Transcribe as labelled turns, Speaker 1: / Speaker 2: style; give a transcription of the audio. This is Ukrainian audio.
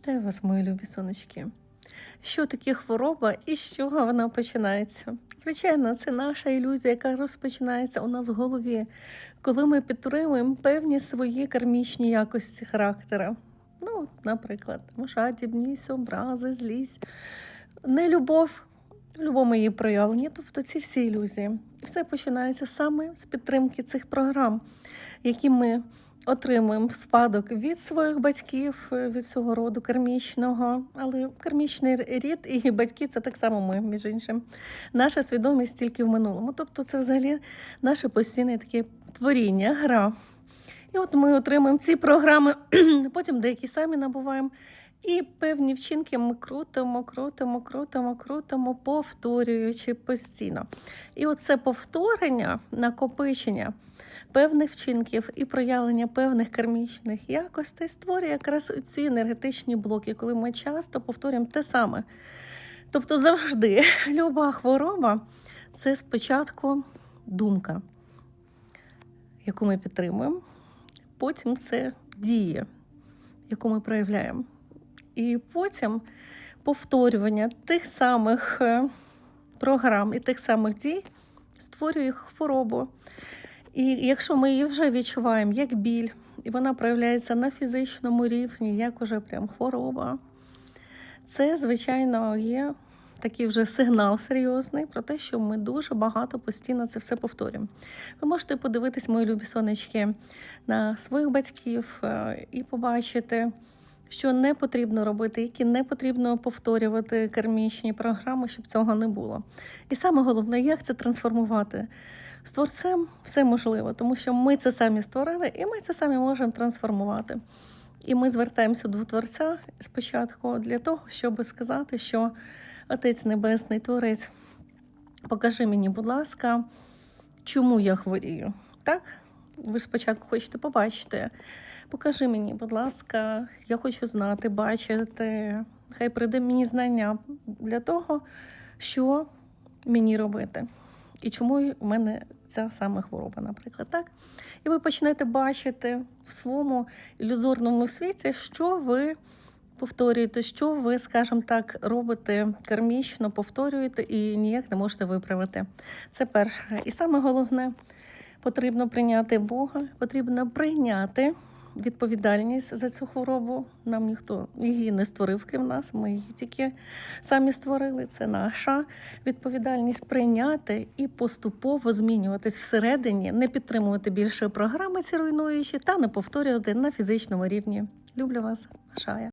Speaker 1: Вітаю вас, мої любі сонечки. Що таке хвороба і з чого вона починається? Звичайно, це наша ілюзія, яка розпочинається у нас в голові, коли ми підтримуємо певні свої кармічні якості характера. Ну, наприклад, жадібність, образи, злість, нелюбов в будь-якому її проявленні, тобто ці всі ілюзії. І все починається саме з підтримки цих програм, які ми отримуємо в спадок від своїх батьків, е, від цього роду кермічного, але кермічний рід і батьки це так само ми, між іншим. Наша свідомість тільки в минулому. Тобто, це взагалі наше постійне таке творіння, гра. І от ми отримуємо ці програми, потім деякі самі набуваємо. І певні вчинки ми крутимо, крутимо, крутимо, крутимо, повторюючи постійно. І оце повторення, накопичення певних вчинків і проявлення певних кармічних якостей створює якраз ці енергетичні блоки, коли ми часто повторюємо те саме. Тобто завжди люба хвороба це спочатку думка, яку ми підтримуємо, потім це дія, яку ми проявляємо. І потім повторювання тих самих е, програм і тих самих дій створює хворобу. І якщо ми її вже відчуваємо як біль, і вона проявляється на фізичному рівні, як уже прям хвороба, це, звичайно, є такий вже сигнал серйозний про те, що ми дуже багато постійно це все повторюємо. Ви можете подивитись, мої любі сонечки, на своїх батьків е, і побачити що не потрібно робити, які не потрібно повторювати кармічні програми, щоб цього не було. І саме головне, як це трансформувати. З творцем все можливо, тому що ми це самі створили, і ми це самі можемо трансформувати. І ми звертаємося до Творця спочатку для того, щоб сказати, що Отець Небесний Творець, покажи мені, будь ласка, чому я хворію. Так? Ви ж спочатку хочете побачити. Покажи мені, будь ласка, я хочу знати, бачити. Хай прийде мені знання для того, що мені робити. І чому в мене ця саме хвороба, наприклад, так? І ви почнете бачити в своєму ілюзорному світі, що ви повторюєте, що ви, скажімо так, робите кармічно, повторюєте і ніяк не можете виправити. Це перше. І саме головне, потрібно прийняти Бога, потрібно прийняти відповідальність за цю хворобу. Нам ніхто її не створив, крім нас. Ми її тільки самі створили. Це наша відповідальність прийняти і поступово змінюватись всередині, не підтримувати більше програми ці руйнуючі та не повторювати на фізичному рівні. Люблю вас, Шая.